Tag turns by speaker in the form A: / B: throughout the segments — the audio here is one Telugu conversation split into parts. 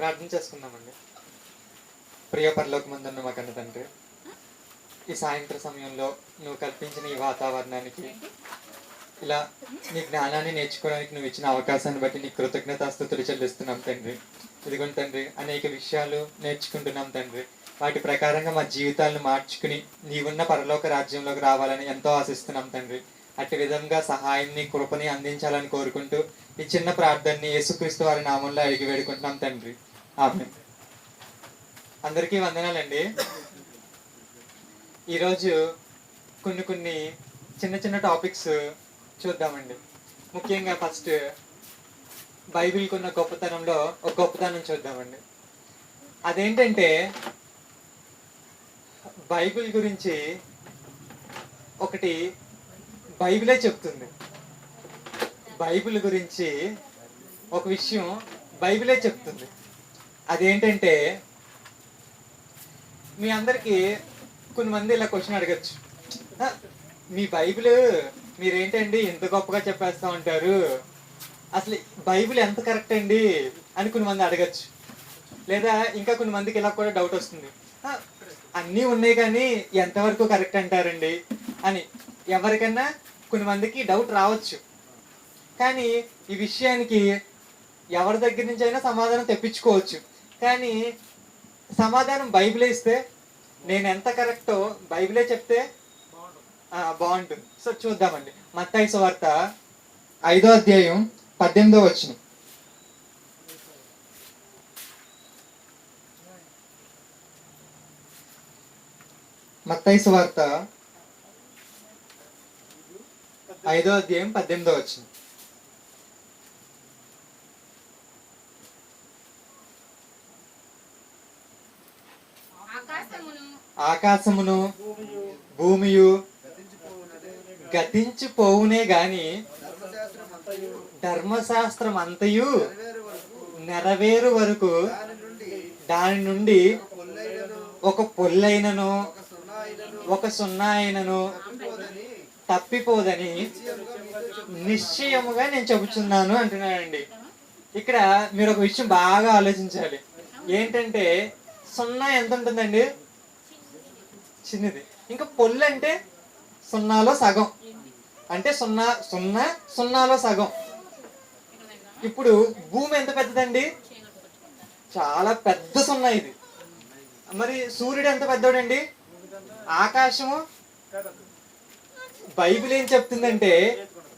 A: ప్రార్థన చేసుకుందామండి. ప్రియ పరలోకమందున్న మా కన్న తండ్రి ఈ సాయంత్ర సమయంలో నువ్వు కల్పించిన ఈ వాతావరణానికి ఇలా నీ జ్ఞానాన్ని నేర్చుకోవడానికి నువ్వు ఇచ్చిన అవకాశాన్ని బట్టి నీ కృతజ్ఞతాస్థుతులు చెల్లిస్తున్నాం తండ్రి. ఇదిగోండి తండ్రి అనేక విషయాలు నేర్చుకుంటున్నాం తండ్రి. వాటి ప్రకారంగా మా జీవితాలను మార్చుకుని నీవున్న పరలోక రాజ్యంలోకి రావాలని ఎంతో ఆశిస్తున్నాం తండ్రి. అట్టి విధంగా సహాయాన్ని కృపని అందించాలని కోరుకుంటూ ఈ చిన్న ప్రార్థనని యేసుక్రీస్తు వారి నామంలో అడిగి వేడుకుంటున్నాం తండ్రి. ఆమె. అందరికీ వందనాలండి. ఈరోజు కొన్ని కొన్ని చిన్న చిన్న టాపిక్స్ చూద్దామండి. ముఖ్యంగా ఫస్ట్ బైబిల్కి ఉన్న గొప్పతనంలో ఒక గొప్పతనం చూద్దామండి. అదేంటంటే బైబిల్ గురించి ఒకటి బైబిలే చెప్తుంది. బైబిల్ గురించి ఒక విషయం బైబిలే చెప్తుంది. అదేంటంటే మీ అందరికి కొంతమంది ఇలా క్వశ్చన్ అడగచ్చు. మీ బైబిల్ మీరేంటండి ఎంత గొప్పగా చెప్పేస్తూ ఉంటారు? అసలు బైబిల్ ఎంత కరెక్ట్ అండి? అని కొంతమంది అడగచ్చు. లేదా ఇంకా కొన్ని మందికి ఇలా కూడా డౌట్ వస్తుంది. అన్నీ ఉన్నాయి కానీ ఎంతవరకు కరెక్ట్ అంటారండి? అని ఎవరికన్నా కొంతమందికి డౌట్ రావచ్చు. కానీ ఈ విషయానికి ఎవరి దగ్గర నుంచి అయినా సమాధానం తెప్పించుకోవచ్చు. కానీ సమాధానం బైబిలే ఇస్తే నేను ఎంత కరెక్టో బైబిలే చెప్తే బాగుంటుంది. సో చూద్దామండి. మత్తాయి వార్త ఐదో అధ్యాయం పద్దెనిమిదో వచ్చిన మత్తాయి వార్త ఐదో అధ్యాయం పద్దెనిమిదో వచ్చింది
B: ఆకాశమును
A: భూమియు గతించిపోవునే గాని
C: ధర్మశాస్త్రం అంతయు నెరవేరు వరకు దాని నుండి
A: ఒక పొల్లైనను
C: ఒక
A: సున్నా అయినను
C: తప్పిపోదని నిశ్చయముగా
A: నిశ్చయముగా నేను చెబుతున్నాను అంటున్నానండి ఇక్కడ మీరు ఒక విషయం బాగా ఆలోచించాలి. ఏంటంటే సున్నా ఎంత ఉంటుందండి? చిన్నది ఇంకా పొల్లు అంటే సున్నాలో సగం. అంటే సున్నా సున్నా సున్నాలో సగం. ఇప్పుడు భూమి ఎంత పెద్దదండి? చాలా పెద్ద సున్నా ఇది. మరి సూర్యుడు ఎంత పెద్దోడండి? ఆకాశము? బైబిల్ ఏం చెప్తుందంటే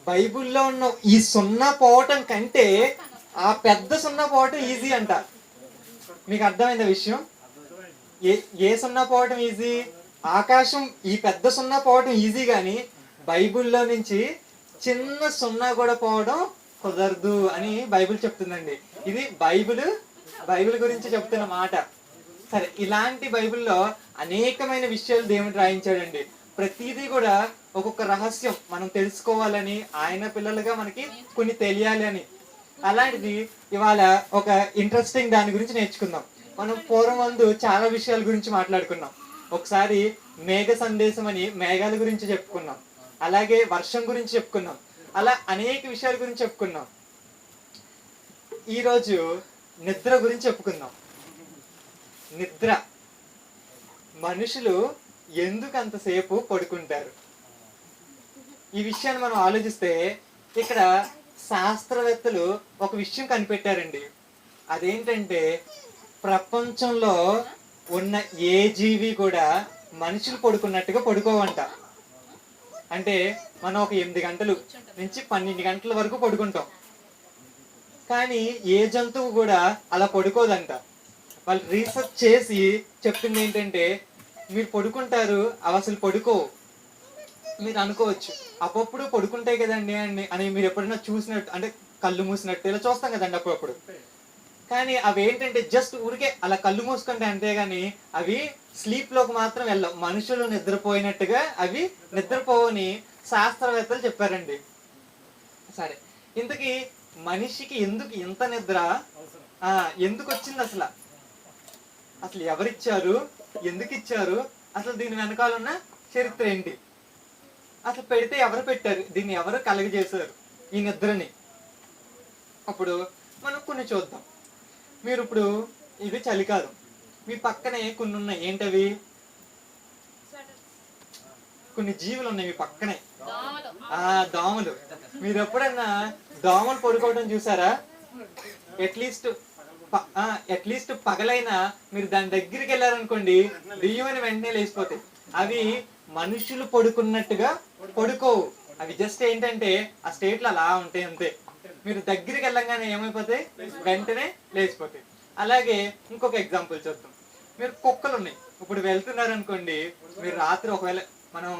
A: బైబిల్లో ఉన్న ఈ సున్నా పోవటం కంటే ఆ పెద్ద సున్నా పోవటం ఈజీ అంట. మీకు అర్థమైంది విషయం? ఏ ఏ సున్నా పోవటం ఈజీ? ఆకాశం ఈ పెద్ద సున్నా పోవడం ఈజీ కానీ బైబిల్లో నుంచి చిన్న సున్నా కూడా పోవడం కుదరదు అని బైబిల్ చెప్తుందండి. ఇది బైబిల్ బైబిల్ గురించి చెప్తున్న మాట. సరే ఇలాంటి బైబిల్లో అనేకమైన విషయాలు దేవుడు రాయించాడండి. ప్రతిదీ కూడా ఒక్కొక్క రహస్యం మనం తెలుసుకోవాలని ఆయన పిల్లలుగా మనకి కొన్ని తెలియాలి అని. అలాంటిది ఇవాళ ఒక ఇంట్రెస్టింగ్ దాని గురించి నేర్చుకుందాం. మనం పూర్వం ముందు చాలా విషయాల గురించి మాట్లాడుకున్నాం. ఒకసారి మేఘ సందేశం అని మేఘాల గురించి చెప్పుకున్నాం. అలాగే వర్షం గురించి చెప్పుకున్నాం. అలా అనేక విషయాల గురించి చెప్పుకున్నాం. ఈరోజు నిద్ర గురించి చెప్పుకుందాం. నిద్ర. మనుషులు ఎందుకు అంతసేపు పడుకుంటారు? ఈ విషయాన్ని మనం ఆలోచిస్తే ఇక్కడ శాస్త్రవేత్తలు ఒక విషయం కనిపెట్టారండి. అదేంటంటే ప్రపంచంలో ఉన్న ఏ జీవి కూడా మనుషులు పడుకున్నట్టుగా పడుకోవంట. అంటే మనం ఒక ఎనిమిది గంటలు నుంచి పన్నెండు గంటల వరకు పడుకుంటాం. కానీ ఏ జంతువు కూడా అలా పడుకోదంట. వాళ్ళు రీసెర్చ్ చేసి చెప్పింది ఏంటంటే మీరు పడుకుంటారు అవి అసలు పడుకో మీరు అనుకోవచ్చు అప్పుడప్పుడు పడుకుంటాయి కదండి అని అని మీరు ఎప్పుడైనా చూసినట్టు అంటే కళ్ళు మూసినట్టు ఇలా చూస్తాం కదండి అప్పుడప్పుడు. కానీ అవి ఏంటంటే జస్ట్ ఊరికే అలా కళ్ళు మూసుకుంటే అంతేగాని అవి స్లీప్లోకి మాత్రం వెళ్ళవు. మనుషులు నిద్రపోయినట్టుగా అవి నిద్రపోవని శాస్త్రవేత్తలు చెప్పారండి. సరే ఇంతకీ మనిషికి ఎందుకు ఇంత నిద్ర? ఆ ఎందుకు వచ్చింది అసలు? అసలు ఎవరిచ్చారు? ఎందుకు ఇచ్చారు అసలు దీని వెనకాల ఉన్న చరిత్ర ఏంటి? అసలు పెడితే ఎవరు పెట్టారు? దీన్ని ఎవరు కలగజేశారు? ఈ నిద్రని. అప్పుడు మనం కొన్ని చూద్దాం. మీరు ఇప్పుడు ఇది చలికాలం మీ పక్కనే కొన్ని ఉన్నాయి ఏంటవి? కొన్ని జీవులు ఉన్నాయి మీ పక్కనే. ఆ దోమలు. మీరు ఎప్పుడన్నా దోమలు పడుకోవడం చూసారా? అట్లీస్ట్ అట్లీస్ట్ పగలైనా మీరు దాని దగ్గరికి వెళ్ళారనుకోండి బియ్యమని వెంటనే లేచిపోతాయి. అవి మనుషులు పడుకున్నట్టుగా పడుకోవు. అవి జస్ట్ ఏంటంటే ఆ స్టేట్లు అలా ఉంటాయి అంతే. మీరు దగ్గరికి వెళ్ళంగానే ఏమైపోతాయి? వెంటనే లేచిపోతాయి. అలాగే ఇంకొక ఎగ్జాంపుల్ చూద్దాం. మీరు కుక్కలు ఉన్నాయి. ఇప్పుడు వెళ్తున్నారు అనుకోండి మీరు రాత్రి ఒకవేళ మనం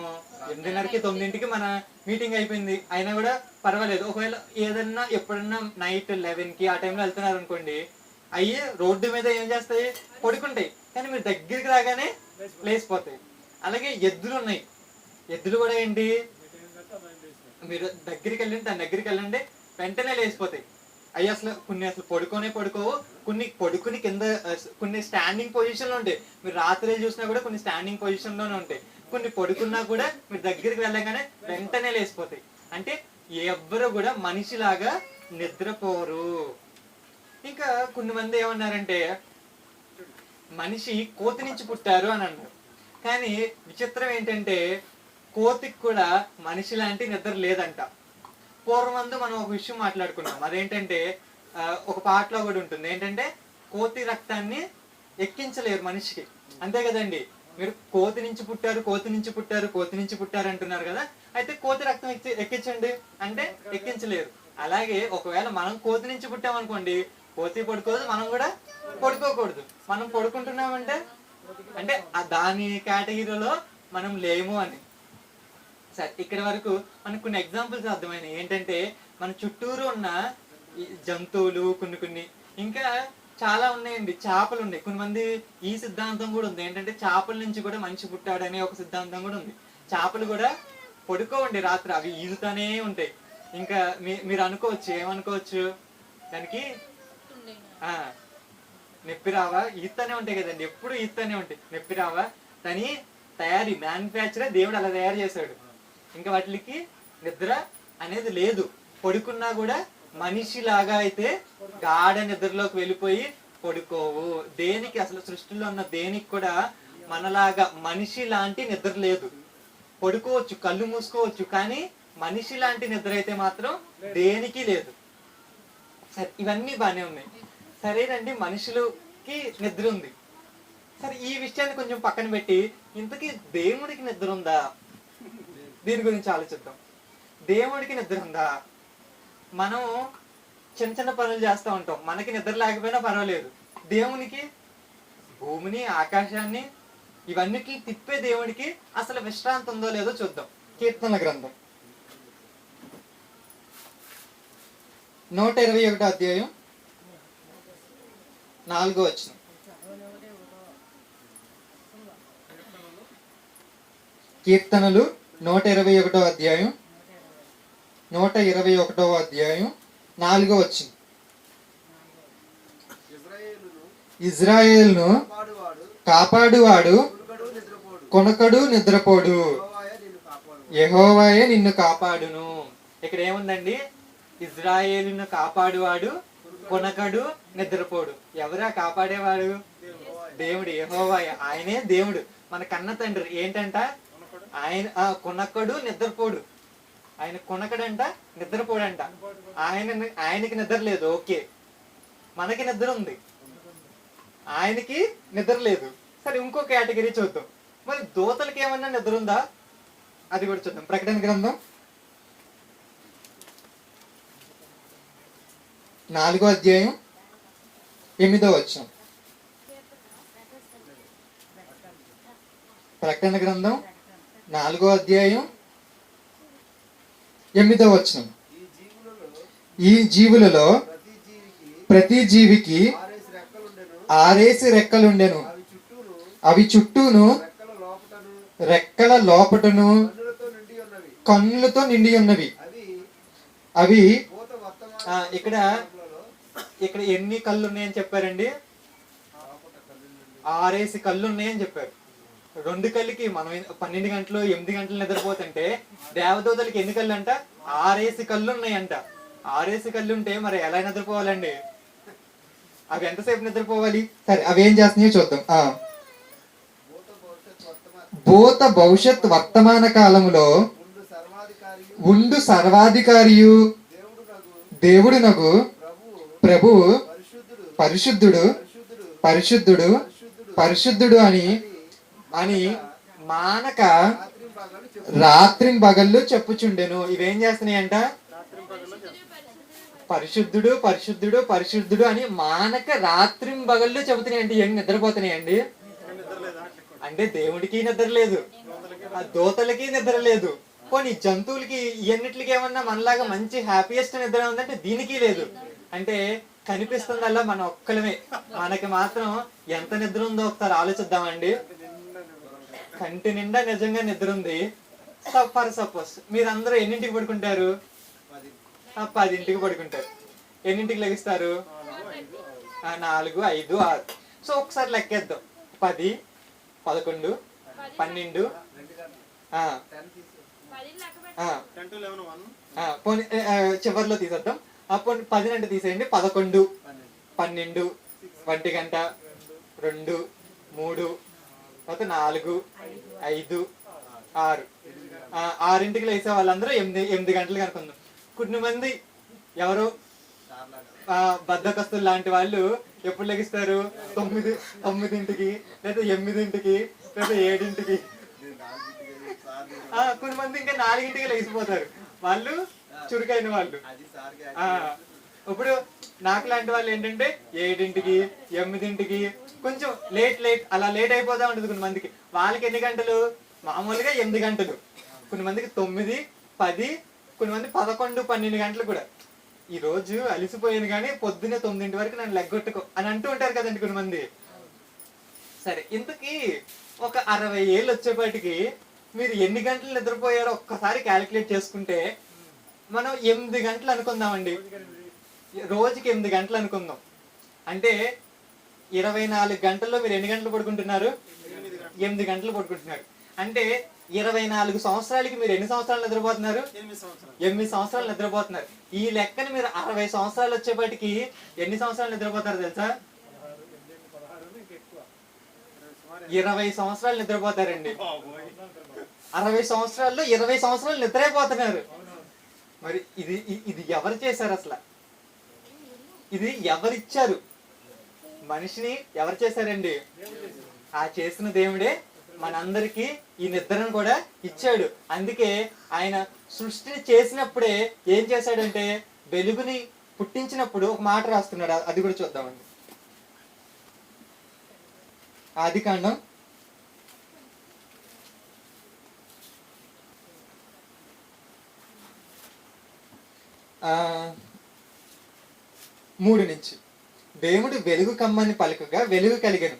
A: ఎనిమిదిన్నరకి తొమ్మిదింటికి మన మీటింగ్ అయిపోయింది. అయినా కూడా పర్వాలేదు. ఒకవేళ ఏదన్నా ఎప్పుడన్నా నైట్ లెవెన్కి ఆ టైంలో వెళ్తున్నారు అనుకోండి అయ్యి రోడ్డు మీద ఏం చేస్తాయి? పడుకుంటాయి. కానీ మీరు దగ్గరికి రాగానే లేచిపోతాయి. అలాగే ఎద్దులు ఉన్నాయి. ఎద్దులు కూడా ఏంటి? మీరు దగ్గరికి వెళ్ళండి దాని దగ్గరికి వెళ్ళండి. వెంటనే లేచిపోతాయి. అవి అసలు కొన్ని అసలు పడుకోనే పడుకోవు. కొన్ని పడుకుని కింద కొన్ని స్టాండింగ్ పొజిషన్లో ఉంటాయి. మీరు రాత్రి చూసినా కూడా కొన్ని స్టాండింగ్ పొజిషన్లోనే ఉంటాయి. కొన్ని పడుకున్నా కూడా మీరు దగ్గరికి వెళ్ళగానే వెంటనే లేచిపోతాయి. అంటే ఎవ్వరు కూడా మనిషిలాగా నిద్రపోరు. ఇంకా కొన్ని మంది ఏమన్నారంటే మనిషి కోతి నుంచి పుట్టారు అని అన్నారు. కానీ విచిత్రం ఏంటంటే కోతికి కూడా మనిషి లాంటి నిద్ర లేదంట. పూర్వమందు మనం ఒక విషయం మాట్లాడుకున్నాం. అదేంటంటే ఒక పాటలో కూడా ఉంటుంది. ఏంటంటే కోతి రక్తాన్ని ఎక్కించలేరు మనిషికి. అంతే కదండి. మీరు కోతి నుంచి పుట్టారు కోతి నుంచి పుట్టారు కోతి నుంచి పుట్టారు అంటున్నారు కదా. అయితే కోతి రక్తం ఎక్కి- ఎక్కించండి. అంటే ఎక్కించలేరు. అలాగే ఒకవేళ మనం కోతి నుంచి పుట్టామనుకోండి కోతి పడుకోదు మనం కూడా పడుకోకూడదు. మనం పడుకుంటున్నామంటే అంటే ఆ దాని కేటగిరీలో మనం లేము అని. సరే ఇక్కడి వరకు మనకు కొన్ని ఎగ్జాంపుల్స్ అర్థమైనాయి. ఏంటంటే మన చుట్టూరు ఉన్న జంతువులు కొన్ని కొన్ని ఇంకా చాలా ఉన్నాయండి. చేపలు ఉన్నాయి. కొన్ని మంది ఈ సిద్ధాంతం కూడా ఉంది. ఏంటంటే చేపల నుంచి కూడా మనిషి పుట్టాడనే ఒక సిద్ధాంతం కూడా ఉంది. చేపలు కూడా పడుకోవండి రాత్రి. అవి ఈదుతానే ఉంటాయి. ఇంకా మీరు అనుకోవచ్చు ఏమనుకోవచ్చు? దానికి ఆ నొప్పి రావా? ఈతనే ఉంటాయి కదండి. ఎప్పుడు ఈతనే ఉంటాయి. నొప్పి రావా? దాని తయారీ మ్యానుఫ్యాక్చరే దేవుడు అలా తయారు చేశాడు. ఇంకా వాటికి నిద్ర అనేది లేదు. పడుకున్నా కూడా మనిషిలాగా అయితే గాఢ నిద్రలోకి వెళ్ళిపోయి పడుకోవు. దేనికి అసలు సృష్టిలో ఉన్న దేనికి కూడా మనలాగా మనిషి లాంటి నిద్ర లేదు. పడుకోవచ్చు కళ్ళు మూసుకోవచ్చు కానీ మనిషి లాంటి నిద్ర అయితే మాత్రం దేనికి లేదు. సరే ఇవన్నీ బాగానే ఉన్నాయి. సరేనండి మనుషులకి నిద్ర ఉంది. సరే ఈ విషయాన్ని కొంచెం పక్కన పెట్టి ఇంతకీ దేవుడికి నిద్ర ఉందా? దీని గురించి ఆలోచిద్దాం. దేవుడికి నిద్ర ఉందా? మనం చిన్న చిన్న పనులు చేస్తూ ఉంటాం. మనకి నిద్ర లేకపోయినా పర్వాలేదు. దేవునికి భూమిని ఆకాశాన్ని ఇవన్నిటిని తిప్పే దేవుడికి అసలు విశ్రాంతి ఉందో లేదో చూద్దాం. కీర్తన గ్రంథం. నూట ఇరవై ఒకటో అధ్యాయం నాలుగో వచ్చిన కీర్తనలు నూట ఇరవై ఒకటో అధ్యాయం. నూట ఇరవై ఒకటో అధ్యాయం నాలుగో వచ్చిన.
C: ఇజ్రాయేల్ను కాపాడువాడు నిద్రపోడు
A: కొనకడు నిద్రపోడు.
C: యహోవాయే నిన్ను
A: కాపాడును. ఇక్కడ ఏముందండి? ఇజ్రాయేలును కాపాడువాడు కొనకడు నిద్రపోడు. ఎవరా కాపాడేవాడు? దేవుడు యహోవాయ. ఆయనే దేవుడు. మన కన్న తండ్రి. ఏంటంట? ఆయన ఆ, నిద్రపోడు. ఆయన కొనకడంట నిద్రపోడంట. ఆయన ఆయనకి నిద్ర లేదు ఓకే. మనకి నిద్ర ఉంది. ఆయనకి నిద్ర లేదు. సరే ఇంకో కేటగిరీ చూద్దాం. మరి దూతలకి ఏమన్నా నిద్ర ఉందా? అది కూడా చూద్దాం. ప్రకటన గ్రంథం. నాలుగో అధ్యాయం ఎనిమిదో వచ్చాం ప్రకటన గ్రంథం నాలుగో అధ్యాయం ఎనిమిదో వచనం.
C: ఈ జీవులలో ప్రతి జీవికి ఆరేసి రెక్కలుండెను. అవి చుట్టూను రెక్కల లోపటను కన్నులతో నిండి ఉన్నవి. అవి
A: ఇక్కడ ఇక్కడ ఎన్ని కళ్ళు ఉన్నాయని చెప్పారండి? ఆరేసి కళ్ళు ఉన్నాయని చెప్పారు. రెండు కళ్ళకి మనం పన్నెండు గంటలు ఎనిమిది గంటలు నిద్రపోతుంటే దేవదూతలకి ఎన్ని కళ్ళు అంట ఆరేసి కళ్ళు ఉన్నాయంట ఆరేసి కళ్ళు ఉంటే మరి ఎలా నిద్రపోవాలండి? అవి ఎంతసేపు నిద్రపోవాలి? సరే అవి ఏం చేస్తున్నాయో చూద్దాం.
C: భూత భవిష్యత్ వర్తమాన
A: కాలంలో కాలములో
C: ముందు సర్వాధికారి
A: ఉండు సర్వాధికారియు.
C: దేవుడు నగు.
A: ప్రభు
C: పరిశుద్ధుడు.
A: పరిశుద్ధుడు.
C: పరిశుద్ధుడు
A: అని
C: అని
A: మానక
C: రాత్రిం
A: రాత్రి పగళ్ళు చెప్పుచుండెను. ఇవేం చేస్తున్నాయంట? పరిశుద్ధుడు పరిశుద్ధుడు పరిశుద్ధుడు అని మానక రాత్రి పగళ్ళు చెబుతున్నాయండి. ఏం నిద్రపోతున్నాయండి? అంటే దేవుడికి నిద్ర లేదు. ఆ దోతలకి నిద్ర లేదు. పోనీ జంతువులకి ఇవన్నిటికి ఏమన్నా మనలాగా మంచి హ్యాపీయెస్ట్ నిద్ర ఉందంటే దీనికి లేదు. అంటే కనిపిస్తుందల్లా మన ఒక్కలమే. మనకి మాత్రం ఎంత నిద్ర ఉందో ఒకసారి ఆలోచిద్దామండి. కంటి నిండా నిజంగా నిద్ర ఉంది. For suppose. మీరందరూ ఎన్నింటికి పడుకుంటారు? ఆ, పదింటికి పడుకుంటారు. ఎన్నింటికి లెగిస్తారు? ఆ, నాలుగు ఐదు ఆరు. సో ఒకసారి లెక్కేద్దాం. పది పదకొండు పన్నెండు పోనీ చివర్లో తీసేద్దాం. ఆ, పది గంట తీసేయండి. పదకొండు పన్నెండు ఒంటి గంట రెండు మూడు తర్వాత నాలుగు ఐదు ఆరు. ఆరింటికి లేసే వాళ్ళందరూ ఎనిమిది ఎనిమిది గంటలు కనుకుందాం కొన్ని మంది ఎవరు? బద్దకస్తులు లాంటి వాళ్ళు ఎప్పుడు లెగిస్తారు? తొమ్మిది తొమ్మిదింటికి లేదా ఎనిమిదింటికి లేదా ఏడింటికి. కొన్ని మంది ఇంకా నాలుగింటికి లెగిసిపోతారు. వాళ్ళు చురుకైన వాళ్ళు. ఇప్పుడు నాకు లాంటి వాళ్ళు ఏంటంటే ఏడింటికి ఎనిమిదింటికి కొంచెం లేట్ లేట్ అలా లేట్ అయిపోతా ఉంటుంది కొన్ని మందికి. వాళ్ళకి ఎన్ని గంటలు? మామూలుగా ఎనిమిది గంటలు. కొన్ని మందికి తొమ్మిది పది కొన్ని మంది పదకొండు పన్నెండు గంటలు కూడా. ఈ రోజు అలిసిపోయాను కానీ పొద్దున్నే తొమ్మిదింటి వరకు నన్ను లెగ్గొట్టుకో అని అంటూ ఉంటారు కదండి కొన్ని మంది. సరే ఇంతకీ ఒక అరవై ఏళ్ళు వచ్చేపాటికి మీరు ఎన్ని గంటలు నిద్రపోయారో ఒక్కసారి క్యాలిక్యులేట్ చేసుకుంటే మనం ఎనిమిది గంటలు అనుకుందామండి. రోజుకి ఎనిమిది గంటలు అనుకుందాం. అంటే ఇరవై నాలుగు గంటల్లో మీరు ఎన్ని గంటలు పడుకుంటున్నారు? ఎనిమిది గంటలు పడుకుంటున్నారు. అంటే ఇరవై నాలుగు సంవత్సరాలకి మీరు ఎన్ని సంవత్సరాలు నిద్రపోతున్నారు? ఎనిమిది సంవత్సరాలు. నిద్రపోతున్నారు. ఈ లెక్కన మీరు అరవై సంవత్సరాలు వచ్చేపాటికి ఎన్ని సంవత్సరాలు నిద్రపోతారు తెలుసా? ఇరవై సంవత్సరాలు నిద్రపోతారండి. అరవై సంవత్సరాల్లో ఇరవై సంవత్సరాలు నిద్రైపోతున్నారు. మరి ఇది ఇది ఎవరు చేశారు అసలు? ఇది ఎవరిచ్చారు? మనిషిని ఎవరు చేశారండి? ఆ చేసిన దేవుడే మనందరికీ ఈ నిద్రను కూడా ఇచ్చాడు. అందుకే ఆయన సృష్టిని చేసినప్పుడే ఏం చేశాడంటే వెలుగుని పుట్టించినప్పుడు ఒక మాట రాస్తున్నాడు. అది కూడా చూద్దామండి. ఆది కాండం. మూడు నుంచి. దేవుడు వెలుగు కమ్మని పలుకగా వెలుగు కలిగను.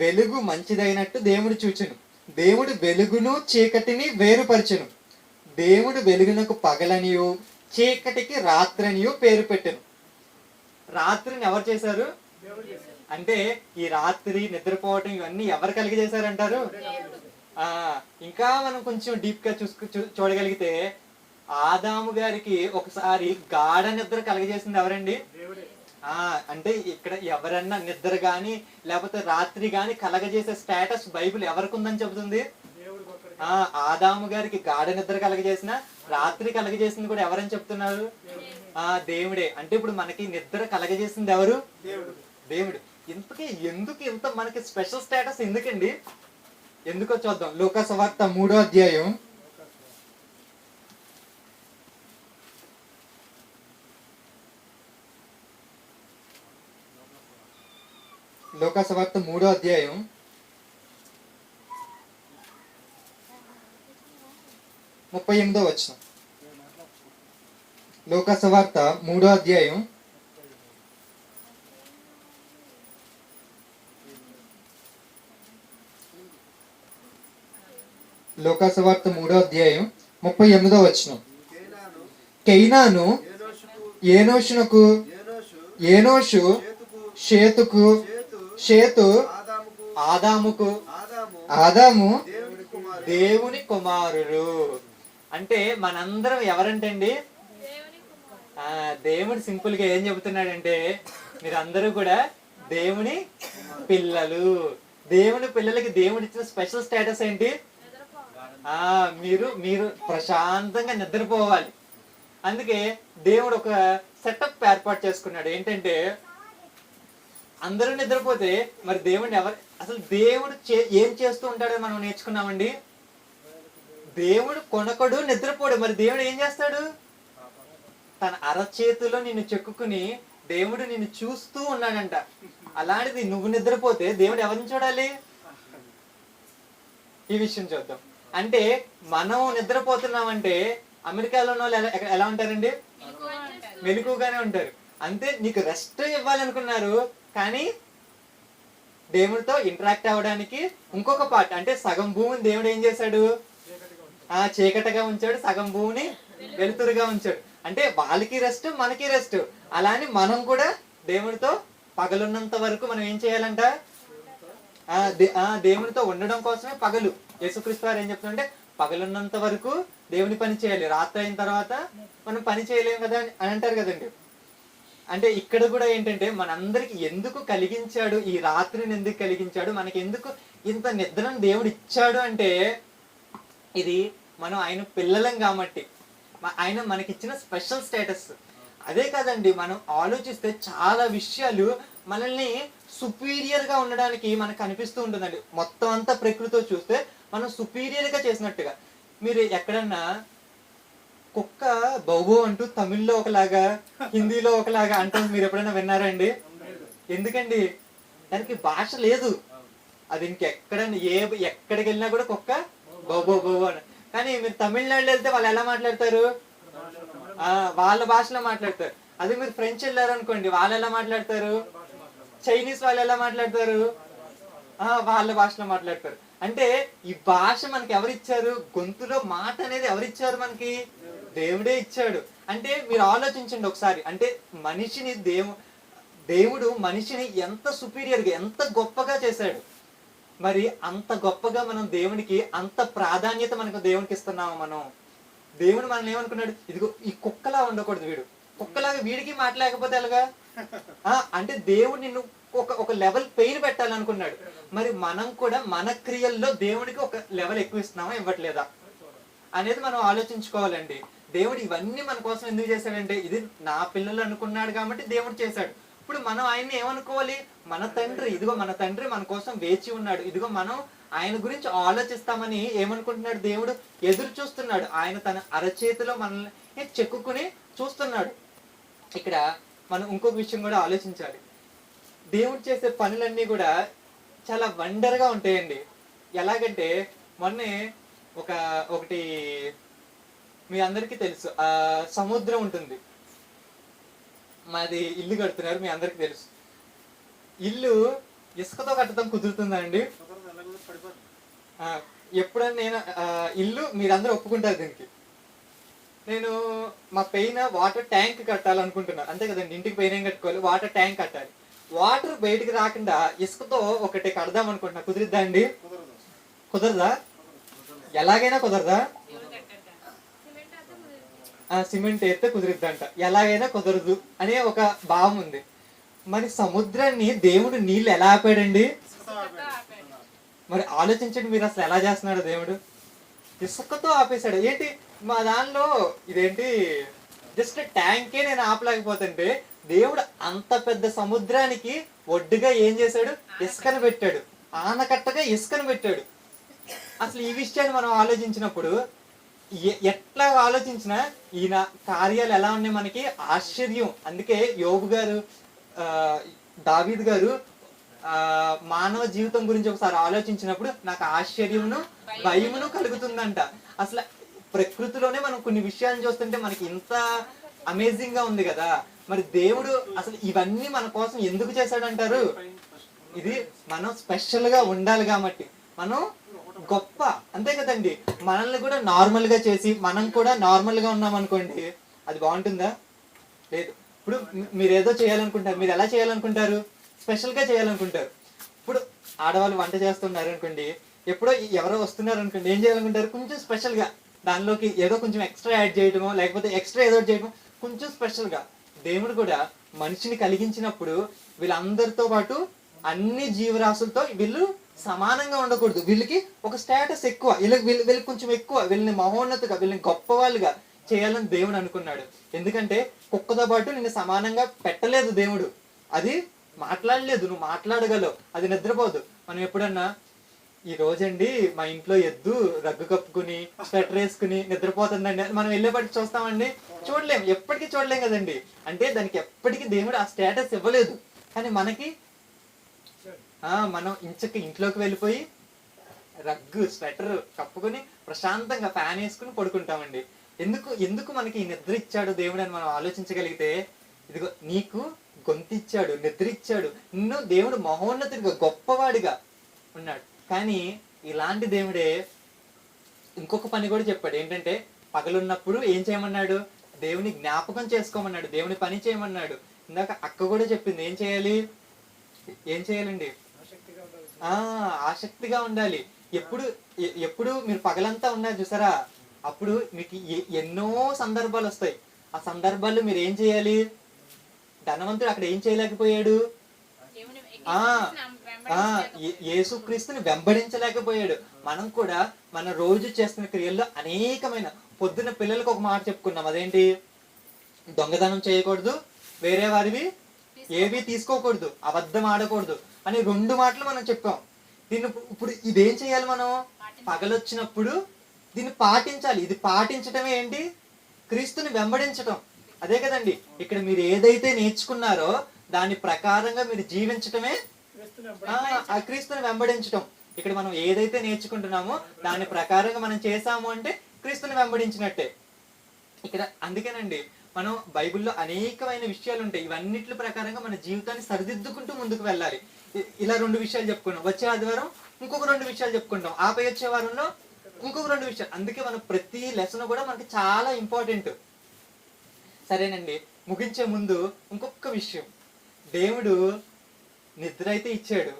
A: వెలుగు మంచిదైనట్టు దేవుడు చూచెను. దేవుడు వెలుగును చీకటిని వేరుపరచెను. దేవుడు వెలుగునకు పగలనియు చీకటికి రాత్రనియు పేరు పెట్టెను. రాత్రిని ఎవరు చేశారు? అంటే ఈ రాత్రి నిద్రపోవటం ఇవన్నీ ఎవరు కలిగజేశారంటారు? ఆ ఇంకా మనం కొంచెం డీప్గా చూసుకు చూ- చూడగలిగితే ఆదాము గారికి ఒకసారి గాఢ నిద్ర కలగజేసింది ఎవరండి? అంటే ఇక్కడ ఎవరన్నా నిద్ర గాని లేకపోతే రాత్రి గాని కలగజేసే స్టేటస్ బైబిల్ ఎవరికి ఉందని చెబుతుంది? ఆ ఆదాము గారికి గాఢ నిద్ర కలగజేసిన రాత్రి కలగజేసింది కూడా ఎవరని చెప్తున్నారు? ఆ దేవుడే. అంటే ఇప్పుడు మనకి నిద్ర కలగజేసింది ఎవరు? దేవుడు. ఇంతకీ ఎందుకు ఇంత మనకి స్పెషల్ స్టేటస్ ఎందుకండి? ఎందుకో చూద్దాం లోకసవార్త మూడో అధ్యాయం. లోక వార్త మూడో అధ్యాయం. ముప్పై ఎనిమిదో వచ్చిన లోక వార్త మూడో అధ్యాయం. లోక వార్త మూడో అధ్యాయం ముప్పై ఎనిమిదో వచ్చిన
C: కేనాను
A: ఏనోషునకు
C: ఏనోషు
A: షేతుకు షేతు
C: ఆదాముకు
A: ఆదాముకు
C: ఆదాము దేవుని కుమారుడు.
A: అంటే మనందరం ఎవరంటండి? ఆ దేవుడు సింపుల్గా ఏం చెబుతున్నాడంటే మీరందరూ కూడా దేవుని పిల్లలు. దేవుని పిల్లలకి దేవుడు ఇచ్చిన స్పెషల్ స్టేటస్ ఏంటి? ఆ మీరు మీరు ప్రశాంతంగా నిద్రపోవాలి. అందుకే దేవుడు ఒక సెటప్ ఏర్పాటు చేసుకున్నాడు. ఏంటంటే అందరూ నిద్రపోతే మరి దేవుడిని ఎవరు అసలు దేవుడు చే- ఏం చేస్తూ ఉంటాడో మనం నేర్చుకున్నామండి? దేవుడు కొనకడు నిద్రపోడు. మరి దేవుడు ఏం చేస్తాడు? తన అరచేతిలో నిన్ను చెక్కుకుని దేవుడు నిన్ను చూస్తూ ఉన్నాడంట. అలాంటిది నువ్వు నిద్రపోతే దేవుడు ఎవరిని చూడాలి? ఈ విషయం చూద్దాం. అంటే మనం నిద్రపోతున్నామంటే అమెరికాలో ఉన్న వాళ్ళు ఎలా ఉంటారండి? మెలకుగానే ఉంటారు. అంతే నీకు రెస్ట్ ఇవ్వాలనుకున్నారు కానీ దేవుడితో ఇంటరాక్ట్ అవ్వడానికి ఇంకొక పార్ట్ అంటే సగం భూమిని దేవుడు ఏం చేశాడు? ఆ చీకటగా ఉంచాడు సగం భూమిని వెలుతురుగా ఉంచాడు. అంటే వాళ్ళకి రెస్ట్ మనకి రెస్ట్ అలానే మనం కూడా దేవుడితో పగలున్నంత వరకు మనం ఏం చేయాలంట? ఆ దే- ఆ దేవునితో ఉండడం కోసమే పగలు. యేసుక్రీస్తు వారు ఏం చెప్తుంటే పగలున్నంత వరకు దేవుని పని చేయాలి. రాత్రి అయిన తర్వాత మనం పని చేయలేము కదా అని అని అంటారు కదండి. అంటే ఇక్కడ కూడా ఏంటంటే మనందరికి ఎందుకు కలిగించాడు? ఈ రాత్రిని ఎందుకు కలిగించాడు? మనకి ఎందుకు ఇంత నిద్రను దేవుడు ఇచ్చాడు అంటే ఇది మనం ఆయన పిల్లలం కాబట్టి. ఆయన మనకిచ్చిన స్పెషల్ స్టేటస్. అదే కాదండి మనం ఆలోచిస్తే చాలా విషయాలు మనల్ని సుపీరియర్గా ఉండడానికి మనకు కనిపిస్తూ ఉంటుందండి. మొత్తం అంతా ప్రకృతితో చూస్తే మనం సుపీరియర్గా చేసినట్టుగా. మీరు ఎక్కడన్నా కుక్క బౌబో అంటూ తమిళ్ళో ఒకలాగా హిందీలో ఒకలాగా అంటాం మీరు ఎప్పుడైనా విన్నారా అండి? ఎందుకండి? దానికి భాష లేదు. అది ఇంకెక్కడ ఏ ఎక్కడికి వెళ్ళినా కూడా కుక్క బౌబో బౌబో అని. కానీ మీరు తమిళనాడు వెళ్తే వాళ్ళు ఎలా మాట్లాడతారు? ఆ, వాళ్ళ భాషలో మాట్లాడతారు. అదే మీరు ఫ్రెంచ్ వెళ్ళారు అనుకోండి వాళ్ళు ఎలా మాట్లాడతారు? చైనీస్ వాళ్ళు ఎలా మాట్లాడతారు? ఆ వాళ్ళ భాషలో మాట్లాడతారు. అంటే ఈ భాష మనకి ఎవరిచ్చారు? గొంతులో మాట అనేది ఎవరిచ్చారు మనకి? దేవుడే ఇచ్చాడు. అంటే మీరు ఆలోచించండి ఒకసారి. అంటే మనిషిని దేవు దేవుడు మనిషిని ఎంత సుపీరియర్గా ఎంత గొప్పగా చేశాడు. మరి అంత గొప్పగా మనం దేవునికి అంత ప్రాధాన్యత మనకు దేవునికి ఇస్తున్నాము మనం? దేవుడు మనం ఏమనుకున్నాడు? ఇదిగో ఈ కుక్కలా ఉండకూడదు వీడు. కుక్కలాగా వీడికి మాట్లాడకపోతే ఎలాగా? ఆ, అంటే దేవుడు నిన్ను ఒక ఒక లెవెల్ పెయిన్ పెట్టాలనుకున్నాడు. మరి మనం కూడా మన క్రియల్లో దేవుడికి ఒక లెవెల్ ఎక్కువ ఇస్తున్నామా ఇవ్వట్లేదా? అనేది మనం ఆలోచించుకోవాలండి. దేవుడు ఇవన్నీ మన కోసం ఎందుకు చేశాడంటే ఇది నా పిల్లలు అనుకున్నాడు కాబట్టి దేవుడు చేశాడు. ఇప్పుడు మనం ఆయన్ని ఏమనుకోవాలి? మన తండ్రి ఇదిగో మన తండ్రి మన కోసం వేచి ఉన్నాడు. ఇదిగో మనం ఆయన గురించి ఆలోచిస్తామని ఏమనుకుంటున్నాడు దేవుడు? ఎదురు చూస్తున్నాడు. ఆయన తన అరచేతిలో మనల్ని చెక్కుకుని చూస్తున్నాడు. ఇక్కడ మనం ఇంకొక విషయం కూడా ఆలోచించాలి. దేవుడు చేసే పనులన్నీ కూడా చాలా వండర్గా ఉంటాయండి. ఎలాగంటే మొన్నే ఒక ఒకటి మీ అందరికీ తెలుసు. ఆ సముద్రం ఉంటుంది. మాది ఇల్లు కడుతున్నారు మీ అందరికీ తెలుసు. ఇల్లు ఇసుకతో కట్టడం కుదురుతుందా అండి? ఎప్పుడన్నా నేను ఇల్లు మీరందరూ ఒప్పుకుంటారు దీనికి. నేను మా పైన వాటర్ ట్యాంక్ కట్టాలనుకుంటున్నా. అంతే కదండి ఇంటికి పైన ఏం కట్టుకోవాలి? వాటర్ ట్యాంక్ కట్టాలి. వాటర్ బయటికి రాకుండా ఇసుకతో ఒకటి కడదాం అనుకుంటున్నా కుదిరిద్దా అండి?
C: కుదరదు.
A: ఎలాగైనా కుదరదా. సిమెంట్ వేస్తే కుదిరిద్దంట. ఎలాగైనా కుదరదు అనే ఒక భావం ఉంది. మరి సముద్రాన్ని దేవుడు నీళ్ళు ఎలా ఆపాడండి? మరి ఆలోచించండి మీరు అసలు ఎలా చేస్తున్నాడు దేవుడు? ఇసుకతో ఆపేశాడు. ఏంటి? మా దానిలో ఇదేంటి? జస్ట్ ట్యాంకే నేను ఆపలేకపోతుంటే దేవుడు అంత పెద్ద సముద్రానికి ఒడ్డుగా ఏం చేశాడు? ఇసుకను పెట్టాడు. ఆనకట్టగా ఇసుకను పెట్టాడు. అసలు ఈ విషయాన్ని మనం ఆలోచించినప్పుడు ఎట్లా ఆలోచించినా ఈయన కార్యాలు ఎలా ఉన్నాయి మనకి ఆశ్చర్యం. అందుకే యోగు గారు ఆ, దావీద్ గారు ఆ, మానవ జీవితం గురించి ఒకసారి ఆలోచించినప్పుడు నాకు ఆశ్చర్యమును భయమును కలుగుతుందంట. అసలు ప్రకృతిలోనే మనం కొన్ని విషయాలను చూస్తుంటే మనకి ఇంత అమేజింగ్గా ఉంది కదా. మరి దేవుడు అసలు ఇవన్నీ మన కోసం ఎందుకు చేశాడంటారు? ఇది మనం స్పెషల్గా ఉండాలి కాబట్టి. మనం గొప్ప అంతే కదండి. మనల్ని కూడా నార్మల్గా చేసి మనం కూడా నార్మల్గా ఉన్నామనుకోండి ఉన్నాం అనుకోండి అది బాగుంటుందా? లేదు. ఇప్పుడు మీరు ఏదో చేయాలనుకుంటారు. మీరు ఎలా చేయాలనుకుంటారు? స్పెషల్గా చేయాలనుకుంటారు. ఇప్పుడు ఆడవాళ్ళు వంట చేస్తున్నారు అనుకోండి ఎప్పుడో ఎవరో వస్తున్నారు అనుకోండి ఏం చేయాలనుకుంటారు? కొంచెం స్పెషల్గా. దానిలోకి ఏదో కొంచెం ఎక్స్ట్రా యాడ్ చేయడమో లేకపోతే ఎక్స్ట్రా ఏదో చేయడమో కొంచెం స్పెషల్గా. దేవుడు కూడా మనిషిని కలిగించినప్పుడు వీళ్ళందరితో పాటు అన్ని జీవరాశులతో వీళ్ళు సమానంగా ఉండకూడదు. వీళ్ళకి ఒక స్టేటస్ ఎక్కువ. వీళ్ళకి వీళ్ళు వీళ్ళకి కొంచెం ఎక్కువ. వీళ్ళని మహోన్నతగా వీళ్ళని గొప్ప వాళ్ళుగా చేయాలని దేవుడు అనుకున్నాడు. ఎందుకంటే కుక్కతో పాటు నిన్ను సమానంగా పెట్టలేదు దేవుడు. అది మాట్లాడలేదు. నువ్వు మాట్లాడగలవు. అది నిద్రపోదు. మనం ఎప్పుడన్నా ఈ రోజండి మా ఇంట్లో ఎద్దు రగ్గు కప్పుకుని స్వెటర్ వేసుకుని నిద్రపోతుందండి. అని మనం వెళ్ళేపటికి చూస్తామండి. చూడలేం. ఎప్పటికీ చూడలేం కదండి. అంటే దానికి ఎప్పటికీ దేవుడు ఆ స్టేటస్ ఇవ్వలేదు. కానీ మనకి మనం ఇంచక్క ఇంట్లోకి వెళ్ళిపోయి రగ్గు స్వెటర్ కప్పుకొని ప్రశాంతంగా ఫ్యాన్ వేసుకుని పడుకుంటామండి. ఎందుకు ఎందుకు మనకి ఈ నిద్ర ఇచ్చాడు దేవుడు అని మనం ఆలోచించగలిగితే ఇదిగో నీకు గొంతిచ్చాడు నిద్ర ఇచ్చాడు నిన్ను దేవుడు మహోన్నతుడిగా గొప్పవాడిగా ఉన్నాడు. కానీ ఇలాంటి దేవుడే ఇంకొక పని కూడా చెప్పాడు. ఏంటంటే పగలున్నప్పుడు ఏం చేయమన్నాడు? దేవుని జ్ఞాపకం చేసుకోమన్నాడు దేవుని పని చేయమన్నాడు. ఇందాక అక్క కూడా చెప్పింది ఏం చేయాలి? ఏం చేయాలండి? ఆసక్తిగా ఉండాలి. ఎప్పుడు ఎప్పుడు మీరు పగలంతా ఉన్నారు చూసారా? అప్పుడు మీకు ఎన్నో సందర్భాలు వస్తాయి. ఆ సందర్భాల్లో మీరు ఏం చేయాలి? ధనవంతుడు అక్కడ ఏం చేయలేకపోయాడు? యేసుక్రీస్తుని వెంబడించలేకపోయాడు. మనం కూడా మన రోజు చేస్తున్న క్రియల్లో అనేకమైన పొద్దున పిల్లలకు ఒక మాట చెప్పుకున్నాం. అదేంటి? దొంగతనం చేయకూడదు. వేరే వారివి ఏవి తీసుకోకూడదు. అబద్ధం ఆడకూడదు. అని రెండు మాటలు మనం చెప్పాం. దీన్ని ఇప్పుడు- ఇదేం చేయాలి మనం? పగలొచ్చినప్పుడు దీన్ని పాటించాలి. ఇది పాటించటమే ఏంటి? క్రీస్తుని వెంబడించటం. అదే కదండి. ఇక్కడ మీరు ఏదైతే నేర్చుకున్నారో దాని ప్రకారంగా మీరు జీవించటమే ఆ, క్రీస్తుని వెంబడించటం. ఇక్కడ మనం ఏదైతే నేర్చుకుంటున్నామో దాని ప్రకారంగా మనం చేసాము అంటే క్రీస్తుని వెంబడించినట్టే. ఇక్కడ అందుకేనండి మనం బైబిల్లో అనేకమైన విషయాలు ఉంటాయి ఇవన్నిటి ప్రకారంగా మన జీవితాన్ని సరిదిద్దుకుంటూ ముందుకు వెళ్ళాలి. ఇలా రెండు విషయాలు చెప్పుకున్నాం. వచ్చే ఆదివారం ఇంకొక రెండు విషయాలు చెప్పుకుంటాం. ఆపై వచ్చే వారంలో ఇంకొక రెండు విషయాలు. అందుకే మనం ప్రతి లెసన్ కూడా మనకి చాలా ఇంపార్టెంట్ సరేనండి. ముగించే ముందు ఇంకొక విషయం. దేవుడు నిద్ర అయితే ఇచ్చాడు.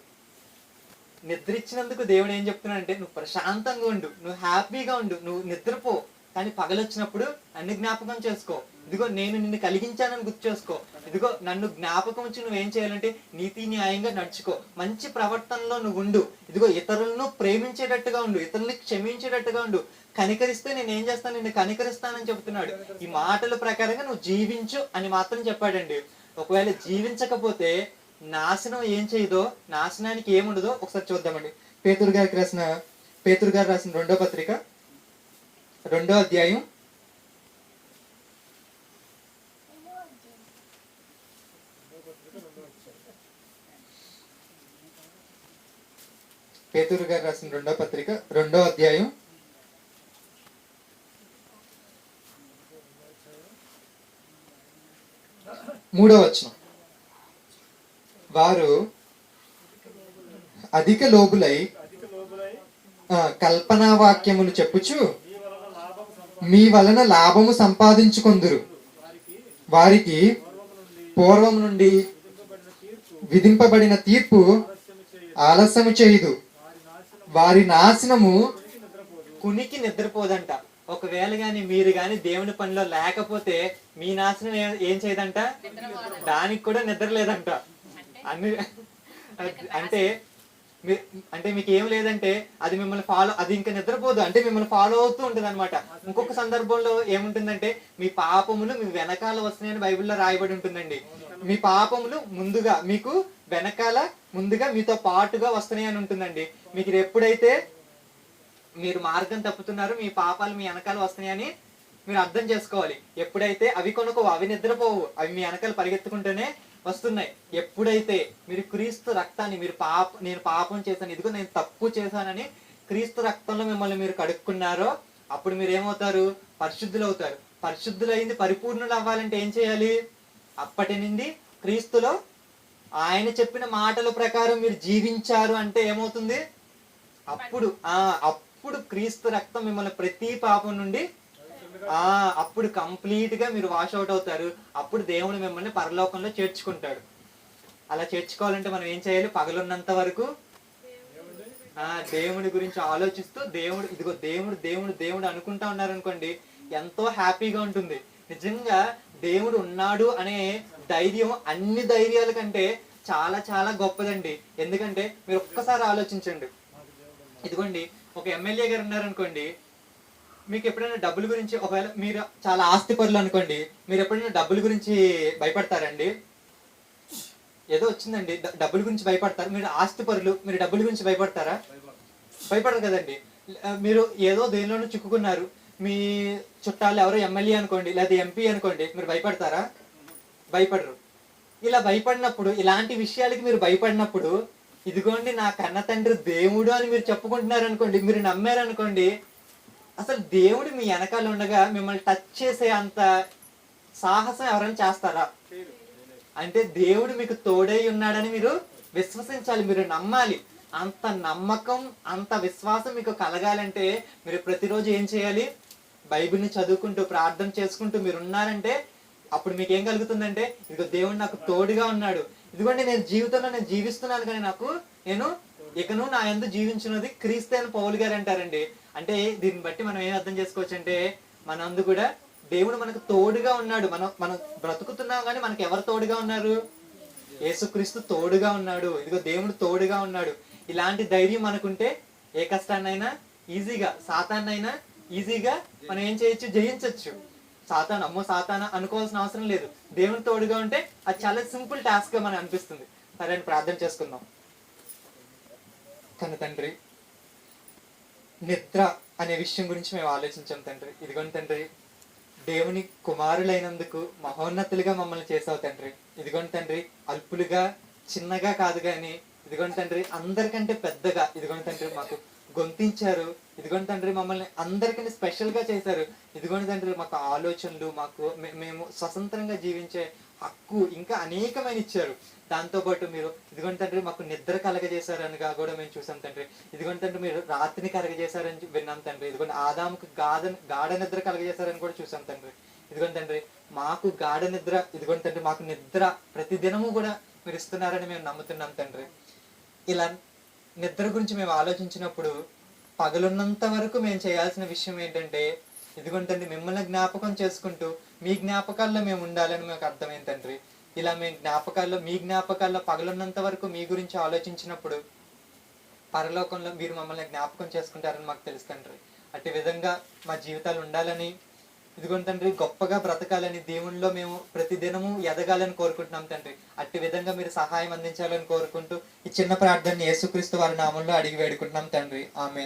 A: నిద్ర ఇచ్చినందుకు దేవుడు ఏం చెప్తున్నాడంటే నువ్వు ప్రశాంతంగా ఉండు. నువ్వు హ్యాపీగా ఉండు. నువ్వు నిద్రపో. కానీ పగలొచ్చినప్పుడు అన్ని జ్ఞాపకం చేసుకో. ఇదిగో నేను నిన్ను కలిగించానని గుర్తు చేసుకో. ఇదిగో నన్ను జ్ఞాపకం నువ్వు నువ్వేం చేయాలంటే నీతి న్యాయంగా నడుచుకో. మంచి ప్రవర్తనలో నువ్వు ఉండు. ఇదిగో ఇతరులను ప్రేమించేటట్టుగా ఉండు. ఇతరుల్ని క్షమించేటట్టుగా ఉండు. కనికరిస్తే నేను ఏం చేస్తాను? నిన్ను కనికరిస్తానని చెప్తున్నాడు. ఈ మాటల ప్రకారంగా నువ్వు జీవించు అని మాత్రం చెప్పాడండి. ఒకవేళ జీవించకపోతే నాశనం ఏం చేయదో నాశనానికి ఏముండదో ఒకసారి చూద్దామండి. పేతురు గారికి రాసిన పేతురు గారు రాసిన రెండో పత్రిక రెండో అధ్యాయం పేతురు గారు రాసిన రెండో పత్రిక రెండో అధ్యాయం. మూడో వచనం. వారు అధిక లోబులై కల్పనా వాక్యములు చెప్పుచు మీ వలన లాభము సంపాదించుకొందురు. వారికి పూర్వం నుండి విధింపబడిన తీర్పు ఆలస్యము చేయదు. వారి నాశనము కునికి నిద్రపోదంట. ఒకవేళ గాని మీరు గాని దేవుని పనిలో లేకపోతే మీ నాశనం ఏ- చేయదంట? దానికి కూడా నిద్ర లేదంట. అన్ని అంటే మీ- అంటే మీకు ఏం లేదంటే అది మిమ్మల్ని ఫాలో అది ఇంకా నిద్రపోదు. అంటే మిమ్మల్ని ఫాలో అవుతూ ఉంటుంది అనమాట ఇంకొక సందర్భంలో ఏముంటుందంటే మీ పాపములు మీ వెనకాల వస్తున్నాయని బైబిల్లో రాయబడి ఉంటుందండి. మీ పాపములు ముందుగా మీకు వెనకాల ముందుగా మీతో పాటుగా వస్తున్నాయి అని ఉంటుందండి. మీకు ఎప్పుడైతే మీరు మార్గం తప్పుతున్నారు మీ పాపాలు మీ వెనకాల వస్తున్నాయని మీరు అర్థం చేసుకోవాలి. ఎప్పుడైతే అవి కొనుక్కో అవి నిద్రపోవు అవి మీ వెనకాల పరిగెత్తుకుంటూనే వస్తున్నాయి. ఎప్పుడైతే మీరు క్రీస్తు రక్తాన్ని మీరు పాప నేను పాపం చేశాను ఇదిగో నేను తప్పు చేశానని క్రీస్తు రక్తంలో మిమ్మల్ని మీరు కడుక్కున్నారో అప్పుడు మీరు ఏమవుతారు? పరిశుద్ధులు అవుతారు పరిశుద్ధులైంది పరిపూర్ణులు అవ్వాలంటే ఏం చేయాలి? అప్పటి నుండి క్రీస్తులో ఆయన చెప్పిన మాటల ప్రకారం మీరు జీవించారు అంటే ఏమవుతుంది? అప్పుడు ఆ అప్పుడు క్రీస్తు రక్తం మిమ్మల్ని ప్రతి పాపం నుండి ఆ అప్పుడు కంప్లీట్గా మీరు వాష్ అవుట్ అవుతారు. అప్పుడు దేవుడు మిమ్మల్ని పరలోకంలో చేర్చుకుంటాడు. అలా చేర్చుకోవాలంటే మనం ఏం చేయాలి? పగలున్నంత వరకు ఆ దేవుడి గురించి ఆలోచిస్తూ దేవుడు ఇదిగో దేవుడు దేవుడు దేవుడు అనుకుంటా ఉన్నారనుకోండి ఎంతో హ్యాపీగా ఉంటుంది. నిజంగా దేవుడు ఉన్నాడు అనే ధైర్యం అన్ని ధైర్యాల కంటే చాలా చాలా గొప్పదండి. ఎందుకంటే మీరు ఒక్కసారి ఆలోచించండి. ఇదిగోండి ఒక ఎమ్మెల్యే గారు ఉన్నారనుకోండి మీకు ఎప్పుడైనా డబ్బుల గురించి ఒకవేళ మీరు చాలా ఆస్తి పరులు అనుకోండి మీరు ఎప్పుడైనా డబ్బుల గురించి భయపడతారండి? ఏదో వచ్చిందండి డబ్బుల గురించి భయపడతారు. మీరు ఆస్తి పరులు మీరు డబ్బుల గురించి భయపడతారా? భయపడరు కదండి. మీరు ఏదో దేనిలోనూ చిక్కుకున్నారు. మీ చుట్టాలు ఎవరో ఎమ్మెల్యే అనుకోండి లేదా ఎంపీ అనుకోండి మీరు భయపడతారా? భయపడరు. ఇలా భయపడినప్పుడు ఇలాంటి విషయాలకి మీరు భయపడినప్పుడు ఇదిగోండి నా కన్న తండ్రి దేవుడు అని మీరు చెప్పుకుంటున్నారు అనుకోండి మీరు నమ్మారు అనుకోండి అసలు దేవుడు మీ వెనకాల ఉండగా మిమ్మల్ని టచ్ చేసే అంత సాహసం ఎవరైనా చేస్తారా? అంటే దేవుడు మీకు తోడై ఉన్నాడని మీరు విశ్వసించాలి మీరు నమ్మాలి. అంత నమ్మకం అంత విశ్వాసం మీకు కలగాలంటే మీరు ప్రతిరోజు ఏం చేయాలి? బైబిల్ని చదువుకుంటూ ప్రార్థన చేసుకుంటూ మీరు ఉన్నారంటే అప్పుడు మీకు ఏం కలుగుతుందంటే ఇదిగో దేవుడు నాకు తోడుగా ఉన్నాడు. ఇదిగోండి నేను జీవితంలో నేను జీవిస్తున్నాను కానీ నాకు నేను ఇకను నా ఎందు జీవించినది క్రీస్తే అని పౌలు గారు అంటారండి. అంటే దీన్ని బట్టి మనం ఏం అర్థం చేసుకోవచ్చు అంటే మన అందు కూడా దేవుడు మనకు తోడుగా ఉన్నాడు. మనం మనం బ్రతుకుతున్నాం కానీ మనకు ఎవరు తోడుగా ఉన్నారు? యేసుక్రీస్తు తోడుగా ఉన్నాడు. ఇదిగో దేవుడు తోడుగా ఉన్నాడు. ఇలాంటి ధైర్యం మనకుంటే ఏ కష్టాన్నైనా ఈజీగా సాతాన్నైనా ఈజీగా మనం ఏం చేయొచ్చు? జయించవచ్చు సాతాన్ అమ్మో సాతాన అనుకోవాల్సిన అవసరం లేదు. దేవుని తోడుగా ఉంటే అది చాలా సింపుల్ టాస్క్గా మనకు అనిపిస్తుంది. సరే ప్రార్థన చేసుకుందాం. కన్న తండ్రి నిద్ర అనే విషయం గురించి మేము ఆలోచించాం తండ్రి. ఇదిగోండి తండ్రి దేవుని కుమారులైనందుకు మహోన్నతులుగా మమ్మల్ని చేసావు తండ్రి. ఇదిగోండి తండ్రి అల్పులుగా చిన్నగా కాదు కానీ ఇదిగోండి తండ్రి అందరికంటే పెద్దగా ఇదిగోండి తండ్రి మాకు గొంతించారు. ఇదిగోండి తండ్రి మమ్మల్ని అందరికీ స్పెషల్గా చేశారు. ఇదిగోండి తండ్రి మాకు ఆలోచనలు మాకు మే- మేము స్వతంత్రంగా జీవించే హక్కు ఇంకా అనేకమైన ఇచ్చారు. దాంతో పాటు మీరు ఇదిగోండి తండ్రి మాకు నిద్ర కలగజేశారనిగా కూడా మేము చూసాం తండ్రి. ఇదిగోండి తండ్రి మీరు రాత్రిని కలగజేశారని విన్నాం తండ్రి. ఇదిగోండి ఆదాముకు గాఢ గాఢ నిద్ర కలగజేశారని కూడా చూసాం తండ్రి. ఇదిగోండి తండ్రి మాకు గాఢ నిద్ర ఇదిగోండి తండ్రి మాకు నిద్ర ప్రతి దినము కూడా మీరు ఇస్తున్నారని మేము నమ్ముతున్నాం తండ్రి. ఇలా నిద్ర గురించి మేము ఆలోచించినప్పుడు పగలున్నంత వరకు మేము చేయాల్సిన విషయం ఏంటంటే ఇదిగోండి మిమ్మల్ని జ్ఞాపకం చేసుకుంటూ మీ జ్ఞాపకాల్లో మేము ఉండాలని మాకు అర్థమైంది తండ్రి? ఇలా మేము జ్ఞాపకాల్లో మీ జ్ఞాపకాల్లో పగలున్నంత వరకు మీ గురించి ఆలోచించినప్పుడు పరలోకంలో మీరు మమ్మల్ని జ్ఞాపకం చేసుకుంటారని మాకు తెలుసు తండ్రి. అట్టి విధంగా మా జీవితాలు ఉండాలని ఇదిగో తండ్రి గొప్పగా బ్రతకాలని దేవునిలో మేము ప్రతి దినము ఎదగాలని కోరుకుంటున్నాం తండ్రి. అట్టి విధంగా మీరు సహాయం అందించాలని కోరుకుంటూ ఈ చిన్న ప్రార్థన యేసుక్రీస్తు వారి నామంలో అడిగి వేడుకుంటున్నాం తండ్రి. ఆమె